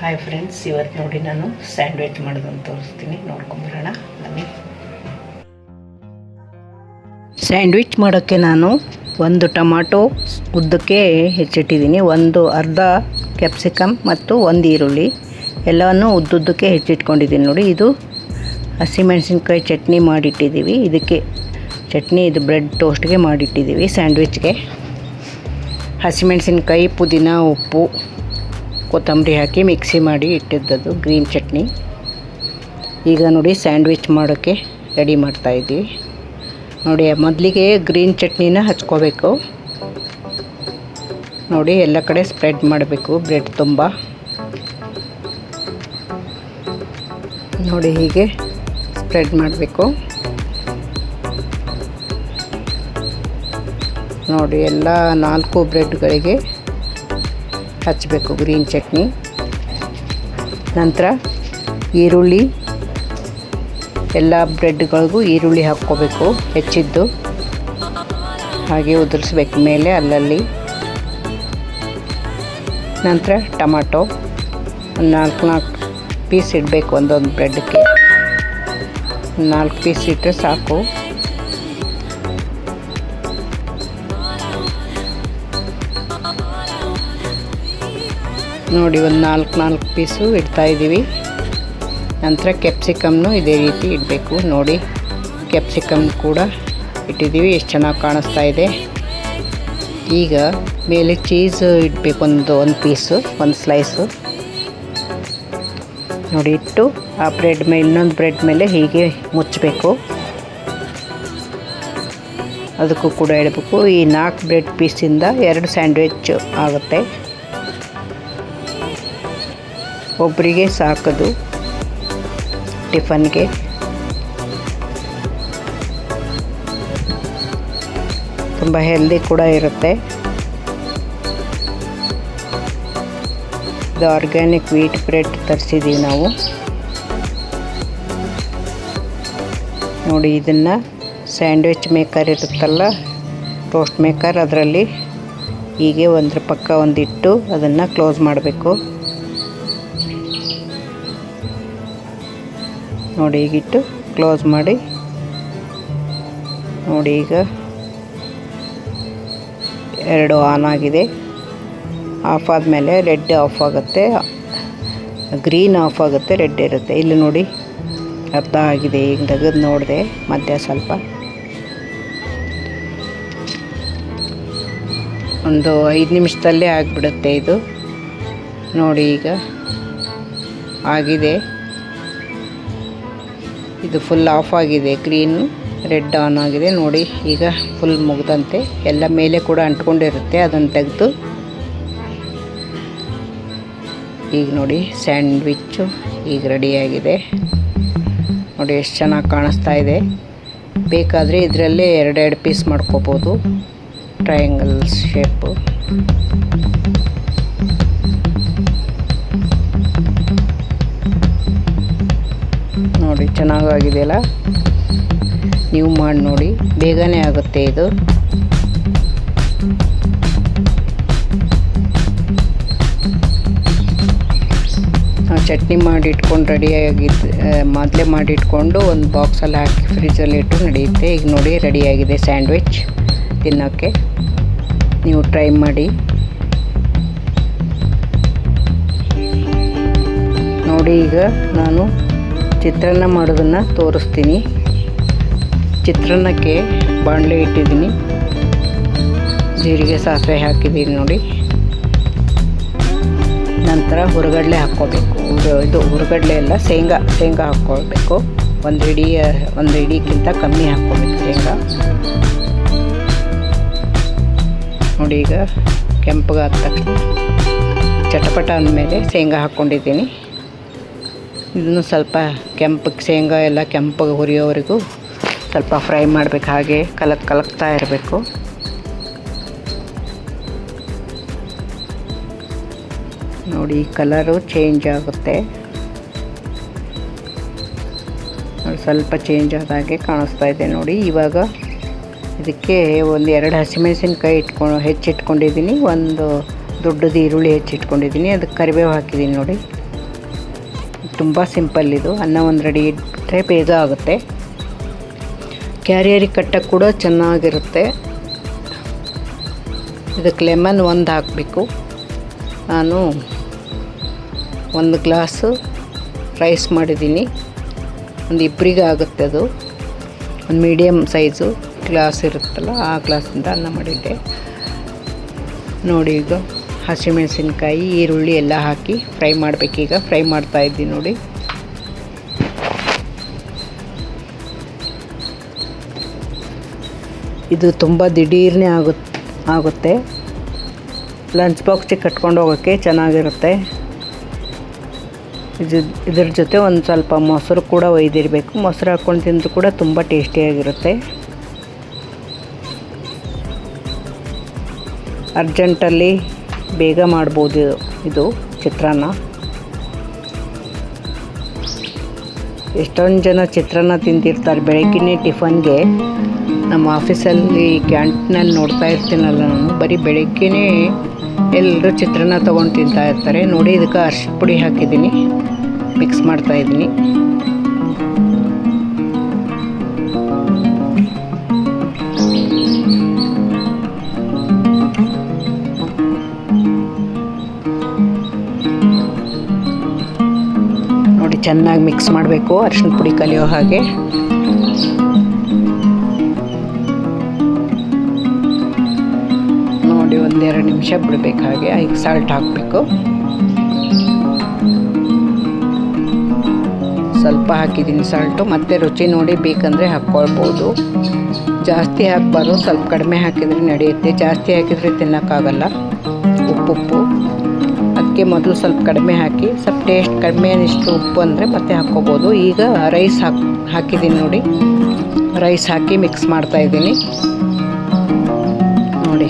Hi friends ಇವತ್ತು ನೋಡಿ ನಾನು ಸ್ಯಾಂಡ್ವಿಚ್ ಮಾಡೋದನ್ನು ತೋರಿಸ್ತೀನಿ. ನೋಡ್ಕೊಂಬರೋಣ ಬನ್ನಿ. ಸ್ಯಾಂಡ್ವಿಚ್ ಮಾಡೋಕ್ಕೆ ನಾನು ಒಂದು ಟೊಮಾಟೊ ಉದ್ದಕ್ಕೆ ಹೆಚ್ಚಿಟ್ಟಿದ್ದೀನಿ. ಒಂದು ಅರ್ಧ ಕ್ಯಾಪ್ಸಿಕಮ್ ಮತ್ತು ಒಂದು ಈರುಳ್ಳಿ ಎಲ್ಲವನ್ನು ಉದ್ದುದ್ದಕ್ಕೆ ಹೆಚ್ಚಿಟ್ಕೊಂಡಿದ್ದೀನಿ ನೋಡಿ. ಇದು ಹಸಿಮೆಣಸಿನ್ಕಾಯಿ ಚಟ್ನಿ ಮಾಡಿಟ್ಟಿದ್ದೀವಿ. ಇದಕ್ಕೆ ಚಟ್ನಿ, ಇದು ಬ್ರೆಡ್ ಟೋಸ್ಟ್ಗೆ ಮಾಡಿಟ್ಟಿದ್ದೀವಿ ಸ್ಯಾಂಡ್ವಿಚ್ಗೆ ಹಸಿಮೆಣಸಿನ್ಕಾಯಿ ಪುದೀನ, ಉಪ್ಪು. ಕೊತ್ತಂಬರಿ ಹಾಕಿ ಮಿಕ್ಸಿ ಮಾಡಿ ಇಟ್ಟಿದ್ದದು ಗ್ರೀನ್ ಚಟ್ನಿ. ಈಗ ನೋಡಿ ಸ್ಯಾಂಡ್ವಿಚ್ ಮಾಡೋಕ್ಕೆ ರೆಡಿ ಮಾಡ್ತಾಯಿದ್ದೀವಿ ನೋಡಿ, ಮೊದಲಿಗೆ ಗ್ರೀನ್ ಚಟ್ನಿನ ಹಚ್ಕೋಬೇಕು. ನೋಡಿ, ಎಲ್ಲ ಕಡೆ ಸ್ಪ್ರೆಡ್ ಮಾಡಬೇಕು, ಬ್ರೆಡ್ ತುಂಬ. ನೋಡಿ, ಹೀಗೆ ಸ್ಪ್ರೆಡ್ ಮಾಡಬೇಕು. ನೋಡಿ, ಎಲ್ಲ ನಾಲ್ಕು ಬ್ರೆಡ್ಗಳಿಗೆ ಹಚ್ಚಬೇಕು ಗ್ರೀನ್ ಚಟ್ನಿ. ನಂತರ ಈರುಳ್ಳಿ, ಎಲ್ಲ ಬ್ರೆಡ್ಗಳಿಗೂ ಈರುಳ್ಳಿ ಹಾಕ್ಕೋಬೇಕು, ಹೆಚ್ಚಿದ್ದು. ಹಾಗೆ ಉದುರಿಸ್ಬೇಕು ಮೇಲೆ ಅಲ್ಲಲ್ಲಿ. ನಂತರ ಟೊಮಾಟೊ, ನಾಲ್ಕು ನಾಲ್ಕು ಪೀಸ್ ಇಡಬೇಕು ಒಂದೊಂದು ಬ್ರೆಡ್ಗೆ. ನಾಲ್ಕು ಪೀಸ್ ಇಟ್ಟರೆ ಸಾಕು. ನೋಡಿ, ಒಂದು ನಾಲ್ಕು ನಾಲ್ಕು ಪೀಸು ಇಡ್ತಾಯಿದ್ದೀವಿ ನಂತರ ಕ್ಯಾಪ್ಸಿಕಮ್ನು ಇದೇ ರೀತಿ ಇಡಬೇಕು. ನೋಡಿ ಕ್ಯಾಪ್ಸಿಕಮ್ ಕೂಡ ಇಟ್ಟಿದ್ದೀವಿ. ಎಷ್ಟು ಚೆನ್ನಾಗಿ ಕಾಣಿಸ್ತಾ ಇದೆ. ಈಗ ಮೇಲೆ ಚೀಸ್ ಇಡಬೇಕು, ಒಂದು ಒಂದು ಪೀಸು, ಒಂದು ಸ್ಲೈಸು ನೋಡಿ, ಇಟ್ಟು ಆ ಬ್ರೆಡ್ ಮೇಲೆ ಇನ್ನೊಂದು ಬ್ರೆಡ್ ಮೇಲೆ ಹೀಗೆ ಮುಚ್ಚಬೇಕು. ಅದಕ್ಕೂ ಕೂಡ ಇಡಬೇಕು ಈ ನಾಲ್ಕು ಬ್ರೆಡ್ ಪೀಸಿಂದ ಎರಡು ಸ್ಯಾಂಡ್ವಿಚ್ ಆಗುತ್ತೆ. ಒಬ್ಬರಿಗೆ ಸಾಕದು ಟಿಫನ್ಗೆ. ತುಂಬ ಹೆಲ್ದಿ ಕೂಡ ಇರುತ್ತೆ. ಇದು ಆರ್ಗ್ಯಾನಿಕ್ ವೀಟ್ ಬ್ರೆಡ್ ತರಿಸಿದ್ದೀವಿ ನಾವು. ನೋಡಿ ಇದನ್ನು ಸ್ಯಾಂಡ್ವಿಚ್ ಮೇಕರ್ ಇರುತ್ತಲ್ಲ ಟೋಸ್ಟ್ ಮೇಕರ್ ಅದರಲ್ಲಿ ಹೀಗೆ ಒಂದ್ರ ಪಕ್ಕ ಒಂದಿಟ್ಟು ಅದನ್ನು ಕ್ಲೋಸ್ ಮಾಡಬೇಕು. ನೋಡಿ ಈಗಿಟ್ಟು ಕ್ಲೋಸ್ ಮಾಡಿ. ನೋಡಿ ಈಗ ಎರಡು ಆನ್ ಆಗಿದೆ. ಆಫ್ ಆದಮೇಲೆ ರೆಡ್ ಆಫ್ ಆಗುತ್ತೆ. ಗ್ರೀನ್ ಆಫ್ ಆಗುತ್ತೆ ರೆಡ್ ಇರುತ್ತೆ. ಇಲ್ಲಿ ನೋಡಿ ಅರ್ಧ ಆಗಿದೆ, ಈಗ ತೆಗೆದು ನೋಡಿದೆ, ಮಧ್ಯ ಸ್ವಲ್ಪ. ಒಂದು ಐದು ನಿಮಿಷದಲ್ಲೇ ಆಗಿಬಿಡುತ್ತೆ ಇದು. ನೋಡಿ ಈಗ ಆಗಿದೆ. ಇದು ಫುಲ್ ಆಫ್ ಆಗಿದೆ ಗ್ರೀನ್ ರೆಡ್ ಆನ್ ಆಗಿದೆ. ನೋಡಿ, ಈಗ ಫುಲ್ ಮುಗ್ದಂತೆ. ಎಲ್ಲ ಮೇಲೆ ಕೂಡ ಅಂಟ್ಕೊಂಡಿರುತ್ತೆ, ಅದನ್ನು ತೆಗೆದು. ಈಗ ನೋಡಿ ಸ್ಯಾಂಡ್ವಿಚ್ಚು ಈಗ ರೆಡಿಯಾಗಿದೆ ನೋಡಿ, ಎಷ್ಟು ಚೆನ್ನಾಗಿ ಕಾಣಿಸ್ತಾ ಇದೆ. ಬೇಕಾದರೆ ಇದರಲ್ಲೇ ಎರಡೆರಡು ಪೀಸ್ ಮಾಡ್ಕೋಬೋದು. ಟ್ರಯಾಂಗಲ್ ಶೇಪು ನೋಡಿ, ಚೆನ್ನಾಗಾಗಿದೆಯಲ್ಲ? ನೀವು ಮಾಡಿ ನೋಡಿ, ಬೇಗನೆ ಆಗುತ್ತೆ ಇದು. ನಾವು ಚಟ್ನಿ ಮಾಡಿ ಇಟ್ಕೊಂಡು ರೆಡಿಯಾಗಿದ್ದು ಮೊದಲೇ ಮಾಡಿ ಇಟ್ಕೊಂಡು ಒಂದು ಬಾಕ್ಸಲ್ಲಿ ಹಾಕಿ ಫ್ರಿಜ್ಜಲ್ಲಿ ಇಟ್ಟು ನಡೆಯುತ್ತೆ. ಈಗ ನೋಡಿ ರೆಡಿಯಾಗಿದೆ ಸ್ಯಾಂಡ್ವಿಚ್ ತಿನ್ನೋಕ್ಕೆ. ನೀವು ಟ್ರೈ ಮಾಡಿ. ನೋಡಿ ಈಗ ನಾನು ಚಿತ್ರಾನ್ನ ಮಾಡೋದನ್ನು ತೋರಿಸ್ತೀನಿ. ಚಿತ್ರಾನ್ನಕ್ಕೆ ಬಾಣಲೆ ಇಟ್ಟಿದ್ದೀನಿ. ಜೀರಿಗೆ ಸಾಸಿವೆ ಹಾಕಿದ್ದೀನಿ ನೋಡಿ. ನಂತರ ಹುರಗಡ್ಲೆ ಹಾಕ್ಕೋಬೇಕು. ಇದು ಹುರಗಡ್ಲೆ ಎಲ್ಲ ಶೇಂಗಾ ಶೇಂಗಾ ಹಾಕ್ಕೊಳ್ಬೇಕು. ಒಂದು ಇಡೀ, ಒಂದು ಇಡೀಕ್ಕಿಂತ ಕಮ್ಮಿ ಹಾಕ್ಕೋಬೇಕು ಶೇಂಗಾ. ನೋಡಿ ಈಗ ಕೆಂಪಗಾದ ತಕ್ಷಣ, ಚಟಪಟ ಅಂದಮೇಲೆ ಶೇಂಗಾ ಹಾಕ್ಕೊಂಡಿದ್ದೀನಿ. ಇದನ್ನು ಸ್ವಲ್ಪ ಕೆಂಪಗೆ ಶೇಂಗಾ ಎಲ್ಲ ಕೆಂಪಗೆ ಹುರಿಯೋವರೆಗೂ ಸ್ವಲ್ಪ ಫ್ರೈ ಮಾಡಬೇಕು. ಹಾಗೆ ಕಲಕ್ ಕಲಕ್ತಾ ಇರಬೇಕು. ನೋಡಿ, ಕಲರು ಚೇಂಜ್ ಆಗುತ್ತೆ. ಸ್ವಲ್ಪ ಚೇಂಜ್ ಆದಾಗೆ ಕಾಣಿಸ್ತಾ ಇದೆ. ನೋಡಿ, ಇವಾಗ ಇದಕ್ಕೆ ಒಂದು ಎರಡು ಹಸಿಮೆಣಸಿನ್ಕಾಯಿ ಇಟ್ಕೊಂಡು ಹೆಚ್ಚಿಟ್ಕೊಂಡಿದ್ದೀನಿ. ಒಂದು ದೊಡ್ಡದು ಈರುಳ್ಳಿ ಹೆಚ್ಚಿಟ್ಕೊಂಡಿದ್ದೀನಿ. ಅದಕ್ಕೆ ಕರಿಬೇವು ಹಾಕಿದ್ದೀನಿ ನೋಡಿ. ತುಂಬ ಸಿಂಪಲ್ ಇದು. ಅನ್ನ ಒಂದು ರೆಡಿ ಇಟ್ಟರೆ ಬೇಗ ಆಗುತ್ತೆ ಕ್ಯಾರಿಯರಿಗೆ ಕಟ್ಟಕ್ಕೆ ಕೂಡ ಚೆನ್ನಾಗಿರುತ್ತೆ. ಇದಕ್ಕೆ ಲೆಮನ್ ಒಂದು ಹಾಕಬೇಕು. ನಾನು ಒಂದು ಗ್ಲಾಸು ರೈಸ್ ಮಾಡಿದ್ದೀನಿ. ಒಂದು ಇಬ್ಬರಿಗೆ ಆಗುತ್ತೆ ಅದು. ಒಂದು ಮೀಡಿಯಮ್ ಸೈಜು ಗ್ಲಾಸ್ ಇರುತ್ತಲ್ಲ, ಆ ಗ್ಲಾಸಿಂದ ಅನ್ನ ಮಾಡಿದ್ದೆ. ನೋಡಿ ಈಗ. ಹಸಿಮೆಣಸಿನ್ಕಾಯಿ, ಈರುಳ್ಳಿ ಎಲ್ಲ ಹಾಕಿ ಫ್ರೈ ಮಾಡಬೇಕೀಗ. ಫ್ರೈ ಮಾಡ್ತಾ ಇದ್ದೀನಿ ನೋಡಿ. ಇದು ತುಂಬ ದಿಢೀರ್ನೇ ಆಗುತ್ತೆ ಆಗುತ್ತೆ. ಲಂಚ್ ಬಾಕ್ಸಿಗೆ ಕಟ್ಕೊಂಡು ಹೋಗೋಕ್ಕೆ ಚೆನ್ನಾಗಿರುತ್ತೆ. ಇದು, ಇದ್ರ ಜೊತೆ ಒಂದು ಸ್ವಲ್ಪ ಮೊಸರು ಕೂಡ ಒಯ್ದಿರಬೇಕು. ಮೊಸರು ಹಾಕ್ಕೊಂಡು ತಿಂದರೂ ಕೂಡ ತುಂಬ ಟೇಸ್ಟಿಯಾಗಿರುತ್ತೆ. ಅರ್ಜೆಂಟಲ್ಲಿ ಬೇಗ ಮಾಡ್ಬೋದು ಇದು ಚಿತ್ರಾನ್ನ. ಎಷ್ಟೊಂದು ಜನ ಚಿತ್ರಾನ್ನ ತಿಂತಿರ್ತಾರೆ ಬೆಳಗ್ಗೆನೇ ಟಿಫನ್ಗೆ ನಮ್ಮ ಆಫೀಸಲ್ಲಿ ಕ್ಯಾಂಟೀನಲ್ಲಿ ನೋಡ್ತಾ ಇರ್ತೀನಲ್ಲ ನಾನು. ಬರೀ ಬೆಳಗ್ಗೆನೇ ಎಲ್ಲರೂ ಚಿತ್ರಾನ್ನ ತೊಗೊಂಡು ತಿಂತಾ ಇರ್ತಾರೆ. ನೋಡಿ, ಇದಕ್ಕೆ ಅರ್ಶಿ ಪುಡಿ ಹಾಕಿದ್ದೀನಿ. ಮಿಕ್ಸ್ ಮಾಡ್ತಾ ಚೆನ್ನಾಗಿ ಮಿಕ್ಸ್ ಮಾಡಬೇಕು ಅರಿಶಿನ ಪುಡಿ ಕಲಿಯೋ ಹಾಗೆ. ನೋಡಿ ಒಂದೆರಡು ನಿಮಿಷ ಬಿಡಬೇಕು ಹಾಗೆ ಈಗ ಸಾಲ್ಟ್ ಹಾಕಬೇಕು. ಸ್ವಲ್ಪ ಹಾಕಿದ್ದೀನಿ ಸಾಲ್ಟು ಮತ್ತೆ ರುಚಿ ನೋಡಿ ಬೇಕಂದರೆ ಹಾಕ್ಕೊಳ್ಬೋದು. ಜಾಸ್ತಿ ಹಾಕಬಾರ್ದು, ಸ್ವಲ್ಪ ಕಡಿಮೆ ಹಾಕಿದರೆ ನಡೆಯುತ್ತೆ. ಜಾಸ್ತಿ ಹಾಕಿದರೆ ತಿನ್ನೋಕ್ಕಾಗಲ್ಲ. ಉಪ್ಪುಪ್ಪು ಅದಕ್ಕೆ ಮೊದಲು ಸ್ವಲ್ಪ ಕಡಿಮೆ ಹಾಕಿ, ಸ್ವಲ್ಪ ಟೇಸ್ಟ್ ಕಡಿಮೆ ಇಷ್ಟು ಉಪ್ಪು ಅಂದರೆ ಮತ್ತೆ ಹಾಕ್ಕೋಬೋದು. ಈಗ ರೈಸ್ ಹಾಕಿ ಹಾಕಿದ್ದೀನಿ ನೋಡಿ. ರೈಸ್ ಹಾಕಿ ಮಿಕ್ಸ್ ಮಾಡ್ತಾ ಇದ್ದೀನಿ. ನೋಡಿ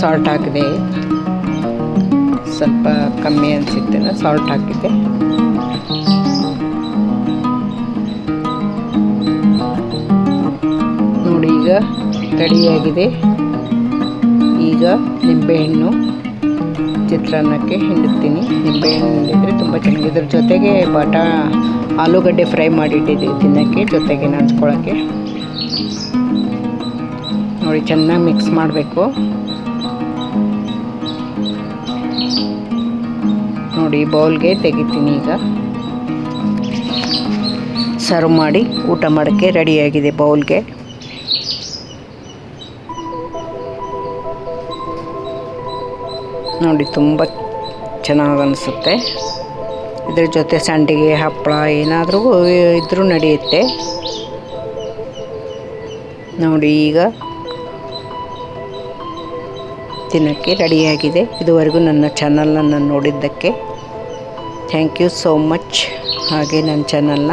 ಸಾಲ್ಟ್ ಹಾಕಿದೆ. ಸ್ವಲ್ಪ ಕಮ್ಮಿ ಅನಿಸುತ್ತೆ ಸಾಲ್ಟ್ ಹಾಕಿದ್ದೆ. ನೋಡಿ ಈಗ ರೆಡಿಯಾಗಿದೆ ಈಗ ನಿಂಬೆಹಣ್ಣು ಚಿತ್ರಾನ್ನಕ್ಕೆ ಹಿಂಡುತ್ತೀನಿ ನಿಂಬೆಹಣ್ಣು ಹಿಂಡಿದರೆ ತುಂಬ ಚೆನ್ನಾಗಿ ಇದ್ರ ಜೊತೆಗೆ ಬಟಾ, ಆಲೂಗಡ್ಡೆ ಫ್ರೈ ಮಾಡಿಟ್ಟಿದ್ದೀವಿ ತಿನ್ನೋಕ್ಕೆ, ಜೊತೆಗೆ ನೆನೆಸ್ಕೊಳ್ಳೋಕ್ಕೆ ನೋಡಿ, ಚೆನ್ನಾಗಿ ಮಿಕ್ಸ್ ಮಾಡಬೇಕು. ನೋಡಿ, ಬೌಲ್ಗೆ ತೆಗಿತೀನಿ ಈಗ. ಸರ್ವ್ ಮಾಡಿ ಊಟ ಮಾಡೋಕ್ಕೆ ರೆಡಿಯಾಗಿದೆ ಬೌಲ್ಗೆ. ನೋಡಿ ತುಂಬ ಚೆನ್ನಾಗಿ ಅನಿಸುತ್ತೆ. ಇದ್ರ ಜೊತೆ ಸಂಡಿಗೆ ಹಪ್ಪಳ ಏನಾದರೂ ಇದ್ದರೂ ನಡೆಯುತ್ತೆ. ನೋಡಿ ಈಗ ತಿನ್ನೋಕ್ಕೆ ರೆಡಿಯಾಗಿದೆ. ಇದುವರೆಗೂ ನನ್ನ ಚಾನಲನ್ನು ನೋಡಿದ್ದಕ್ಕೆ ಥ್ಯಾಂಕ್ ಯು ಸೋ ಮಚ್. ಹಾಗೆ ನನ್ನ ಚಾನಲ್ನ